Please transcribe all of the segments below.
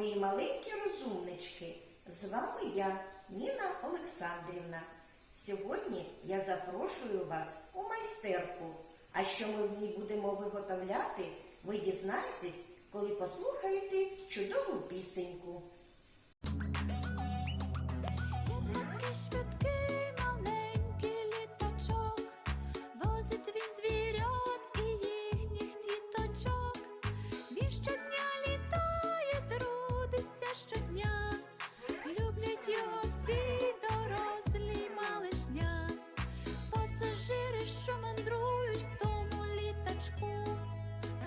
мої маленькі розумнички. З вами я, Ніна Олександрівна. Сьогодні я запрошую вас у майстерку. А що ми в ній будемо виготовляти, ви дізнаєтесь, коли послухаєте чудову пісеньку. Швидкий що мандрують в тому літачку,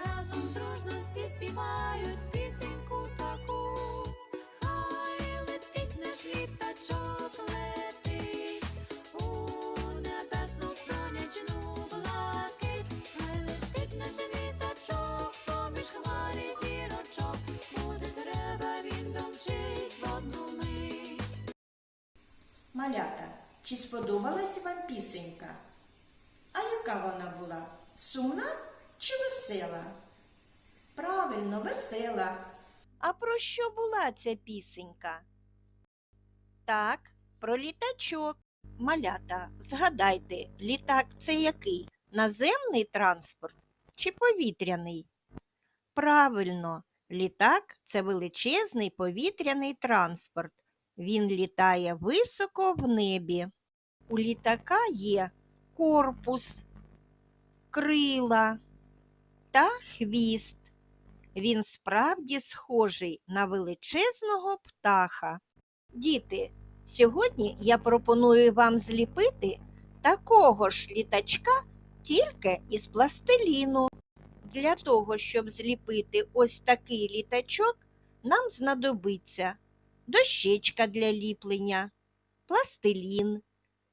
разом дружно всі співають пісеньку таку. Хай летить наш літачок, летить у небесну сонячну блакить. Хай летить наш літачок, поміж хмарі зірочок. Буде треба, він домчить одну мить. Малята, чи сподобалася вам пісенька? Яка вона була? Сумна чи весела? Правильно, весела. А про що була ця пісенька? Так, про літачок. Малята, згадайте, літак це який? Наземний транспорт чи повітряний? Правильно, літак це величезний повітряний транспорт. Він літає високо в небі. У літака є корпус, крила та хвіст. Він справді схожий на величезного птаха. Діти, сьогодні я пропоную вам зліпити такого ж літачка тільки із пластиліну. Для того, щоб зліпити ось такий літачок, нам знадобиться дощечка для ліплення, пластилін.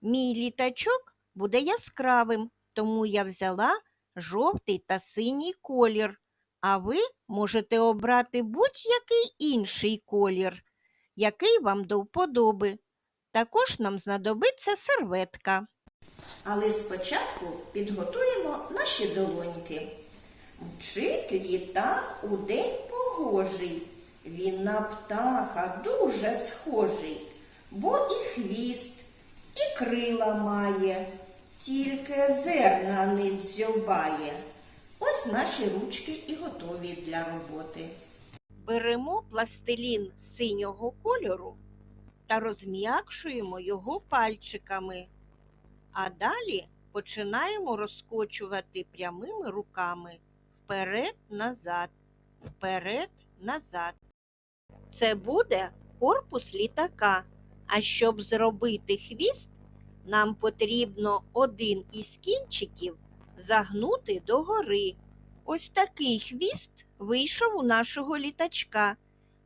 Мій літачок буде яскравим, тому я взяла жовтий та синій колір а ви можете обрати будь-який інший колір, який вам до вподоби. Також нам знадобиться серветка. Але спочатку підготуємо наші долоньки. Мчить літак у день погожий. Він на птаха дуже схожий, бо і хвіст, і крила має, тільки зерна не дзьобає. Ось наші ручки і готові для роботи. Беремо пластилін синього кольору та розм'якшуємо його пальчиками. А далі починаємо розкочувати прямими руками вперед-назад, вперед-назад. Це буде корпус літака. А щоб зробити хвіст, нам потрібно один із кінчиків загнути догори. Ось такий хвіст вийшов у нашого літачка.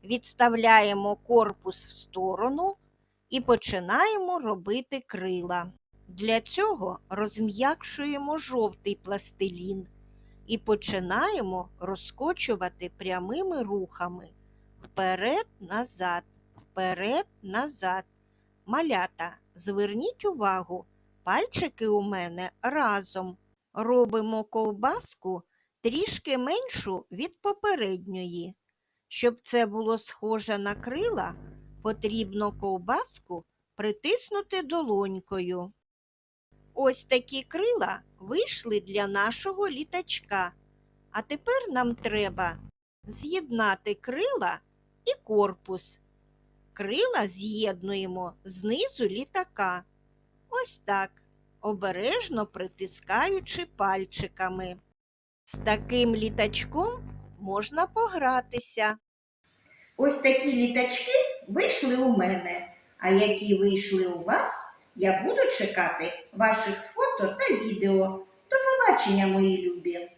Відставляємо корпус в сторону і починаємо робити крила. Для цього розм'якшуємо жовтий пластилін і починаємо розкочувати прямими рухами вперед-назад, вперед-назад. Малята, зверніть увагу, пальчики у мене разом. Робимо ковбаску трішки меншу від попередньої. Щоб це було схоже на крила, потрібно ковбаску притиснути долонькою. Ось такі крила вийшли для нашого літачка. А тепер нам треба з'єднати крила і корпус. Крила з'єднуємо знизу літака. Ось так обережно притискаючи пальчиками. З таким літачком можна погратися. Ось такі літачки вийшли у мене. А які вийшли у вас, я буду чекати ваших фото та відео. До побачення, мої любі!